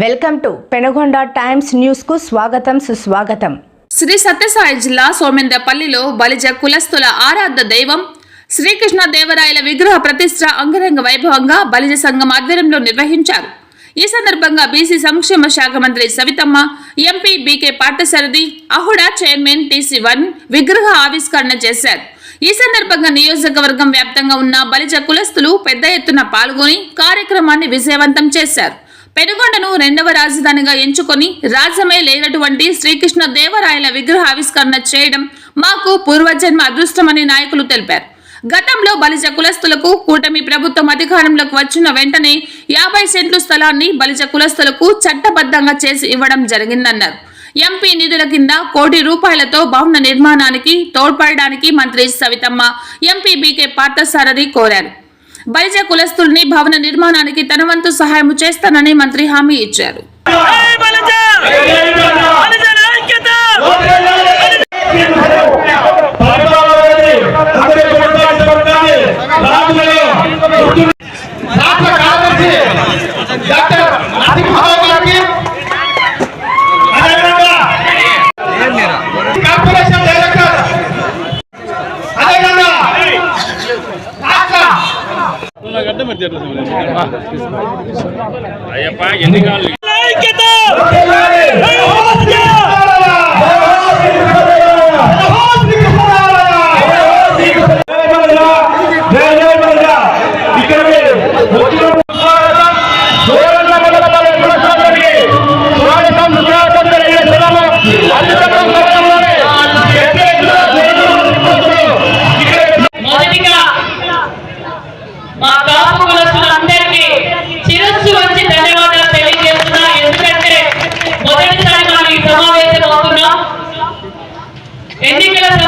Welcome to Penagonda times న్యూస్కు స్వాగతం సుస్వాగతం. శ్రీ సత్యసాయి జిల్లా సోమేంద్రపల్లిలో బలిజ కులస్తుల ఆరాధ దైవం శ్రీకృష్ణ దేవరాయల విగ్రహ ప్రతిష్ట అంగరంగ వైభవంగా బలిజ సంఘం ఆధ్వర్యంలో నిర్వహించారు. ఈ సందర్భంగా బీసీ సంక్షేమ శాఖ మంత్రి Savithamma MP BK Parthasarathy AHUDA chairman TC one విగ్రహ ఆవిష్కరణ చేశారు. ఈ సందర్భంగా నియోజకవర్గం వ్యాప్తంగా ఉన్న బలిజ కులస్తులు పెద్ద ఎత్తున పాల్గొని కార్యక్రమాన్ని విజయవంతం చేశారు. పెనుగొండను రెండవ రాజధానిగా ఎంచుకొని రాజ్యమే లేనటువంటి శ్రీకృష్ణ దేవరాయల విగ్రహ ఆవిష్కరణ చేయడం మాకు పూర్వజన్మ అదృష్టమని నాయకులు తెలిపారు. గతంలో బలిజ కులస్తులకు కూటమి ప్రభుత్వం అధికారంలోకి వచ్చిన వెంటనే యాభై సెంట్లు స్థలాన్ని బలిజ కులస్తులకు చట్టబద్ధంగా చేసి ఇవ్వడం జరిగిందన్నారు. ఎంపీ నిధుల కింద కోటి రూపాయలతో భవన నిర్మాణానికి తోడ్పడడానికి మంత్రి సవితమ్మ ఎంపీ బీకే పార్థసారథి కోరారు. బలిజ కులస్తుల్ని భవన నిర్మాణానికి తన వంతు సహాయం చేస్తానని మంత్రి హామీ ఇచ్చారు. అయ్యప్ప ఎన్ని కాళ్ళు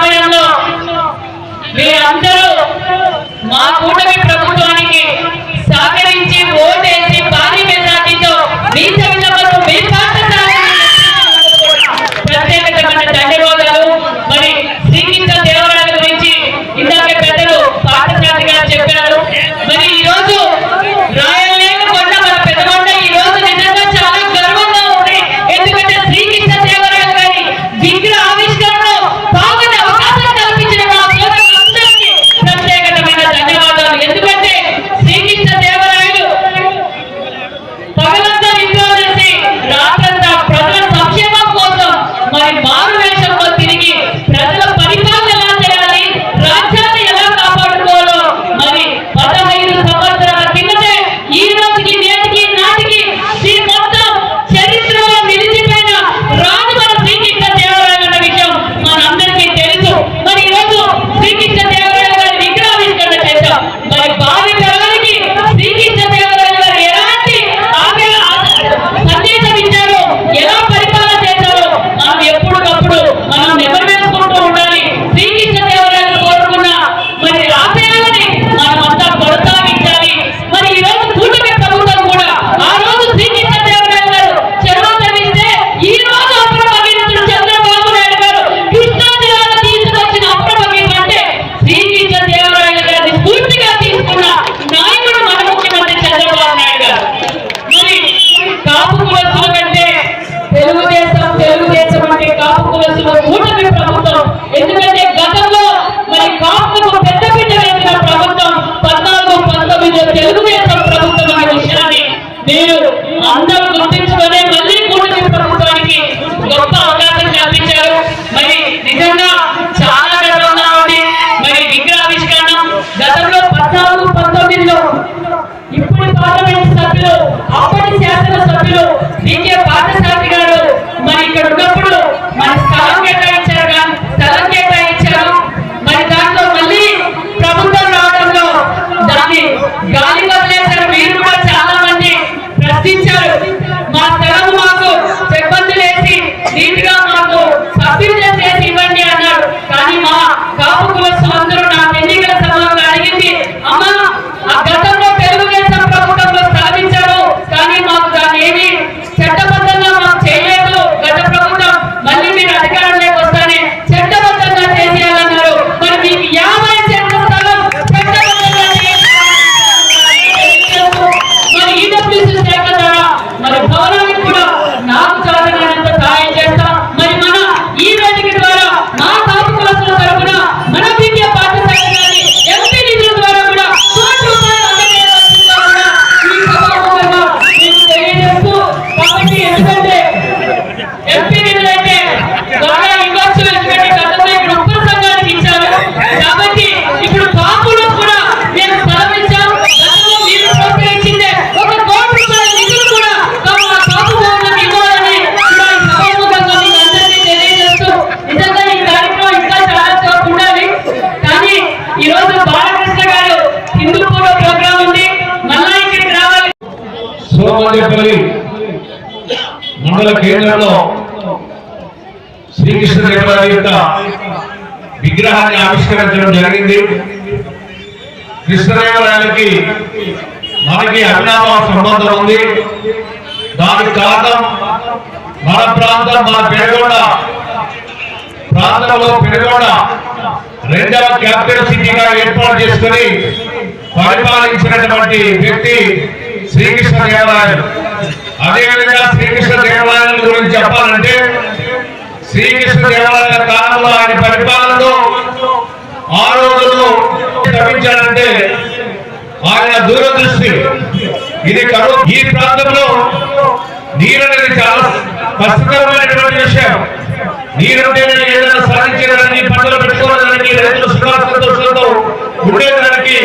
సమయంలో మీరందరూ మా కూటమి ప్రభుత్వానికి సహకరించి ఓ సోమంజపల్లి మండల కేంద్రంలో శ్రీకృష్ణదేవరాయ యొక్క విగ్రహాన్ని ఆవిష్కరించడం జరిగింది. కృష్ణదేవరాయలకి మనకి అభినామ సంబంధం ఉంది. దానికి కారణం మన ప్రాంతం మన పెరగొండ ప్రాంతంలో పెరగొండ రెండవ క్యాపిటల్ సిటీగా ఏర్పాటు చేసుకుని పరిపాలించినటువంటి వ్యక్తి శ్రీకృష్ణ దేవాలయం. అదేవిధంగా శ్రీకృష్ణ దేవాలయం గురించి చెప్పాలంటే శ్రీకృష్ణ దేవాలయ కాలంలో ఆయన పరిపాలనలో ఆ రోజుల్లో తప్పించాడంటే ఆయన దూరదృష్టి. ఇది కరు ఈ ప్రాంతంలో నీరు అనేది చాలా కష్టకరమైనటువంటి విషయం. నీరుంటేనే ఏదైనా సాధించేదానికి పంటలు పెట్టుకోవడానికి రైతులు సుఖాసంతోషాలతో ఉండేదానికి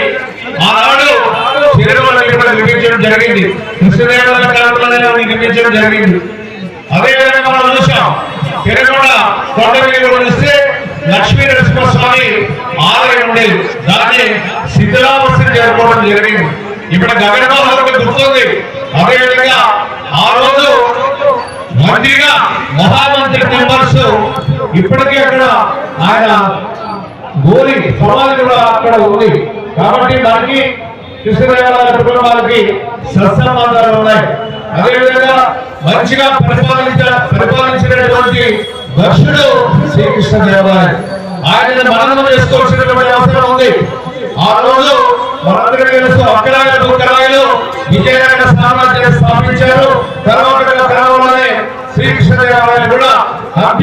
ఆనాడు చిరుమల ఇక్కడ నిర్మించడం జరిగింది. కృష్ణదేవరాయ కాలంలోనే అది నిర్మించడం జరిగింది అదేవిధంగా మనం చూసాం తిరగొండ కొండ మీద వస్తే లక్ష్మీ నరసింహస్వామి ఆలయం ఉండేది. దాన్ని సిద్ధరామస్యం జరుపుకోవడం జరిగింది. ఇప్పుడు గగనబాబు గుర్తుంది. అదేవిధంగా ఆ రోజు మంత్రిగా మహామంత్రి మెంబర్స్ ఇప్పటికీ అక్కడ ఆయన గోరి సమాధి కూడా అక్కడ ఉంది. కాబట్టి దానికి కృష్ణదేవరాయ కుటుంబాలకి సత్సంబంధాలు ఉన్నాయి. అదేవిధంగా మంచిగా పరిపాలించ పరిపాలించినటువంటి దర్శుడు శ్రీకృష్ణదేవరాయ ఆయన మననం చేసుకోవాల్సినటువంటి అవసరం ఉంది. ఆ రోజు మనందరికీ తెలుసు అక్కరాయలు బుక్కరాయలు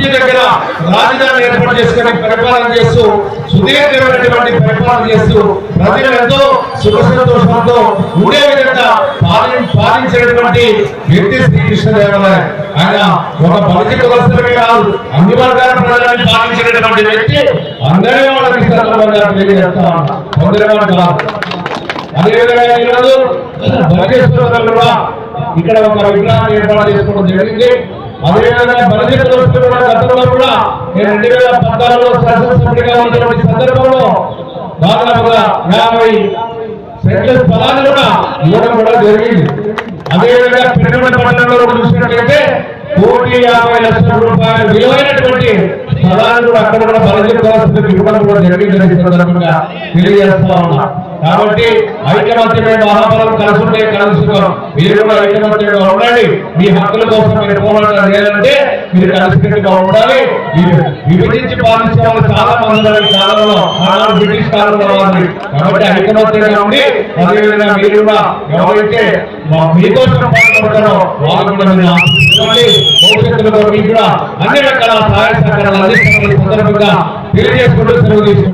హంపి దగ్గర రాజధాని ఏర్పాటు చేసుకుని పరిపాలన చేస్తూ సుదీర్ఘమైనటువంటి పరిపాలన చేస్తూ ప్రజలు ఎంతో సుఖ సంతోషంతో ఉండే విధంగా పాలన పాలించినటువంటి వ్యక్తి శ్రీకృష్ణదేవరాయ ఆయన ఒక బలిజ కులస్తులమే కాదు అన్ని వర్గాల ప్రజలను పాలించినటువంటి వ్యక్తి అందరి వాళ్ళకి సందర్భంగా తెలియజేస్తా ఉన్నా. కాదు. అదేవిధంగా ఈరోజు బలిజేశ్వరం ఇక్కడ ఒక విగ్రహాన్ని ఏర్పాటు చేసుకోవడం జరిగింది. అదేవిధంగా బలిజ కులస్తులు కూడా గతంలో కూడా నేను రెండు వేల పద్నాలుగులో శాసనసభ్యుడిగా ఉన్నటువంటి సందర్భంలో దాదాపుగా యాభై సెంట్ల స్థలాలు కూడా ఇవ్వడం కూడా జరిగింది. అదేవిధంగా పెట్టుబడి పట్టణంలో చూసినట్లయితే కోటి యాభై లక్షల రూపాయల విలువైనటువంటి కూడా అక్కడ కూడా బలజీ పరిస్థితులకు ఇవ్వడం కూడా జరిగిందని సందర్భంగా తెలియజేస్తా ఉన్నా. కాబట్టి ఐకమత్యమే మహాబలం కలుసుంటే కలుసుకోం మీరు కూడా ఐకమత్యంగా ఉండండి. మీ హక్కుల కోసం మీరు పోరాటం చేయాలంటే మీరు కలిసికట్టుగా ఉండాలి. మీరు విభజించి పాలించే వాళ్ళు చాలా మంది కాలంలో ఆనాడు బ్రిటిష్ కాలంలో వాళ్ళు కాబట్టి ఐకమత్యంగా ఉండి అదేవిధంగా మీరు కూడా ఎవరైతే మీకోసం పాల్పడతారో వాళ్ళు కూడా మీరు ఆశించుకోండి భవిష్యత్తులో మీకు కూడా అన్ని రకాల సహాయ సహకారాలు అందిస్తున్న సందర్భంగా తెలియజేసుకుంటూ సెలవు తీసుకుంటున్నాను.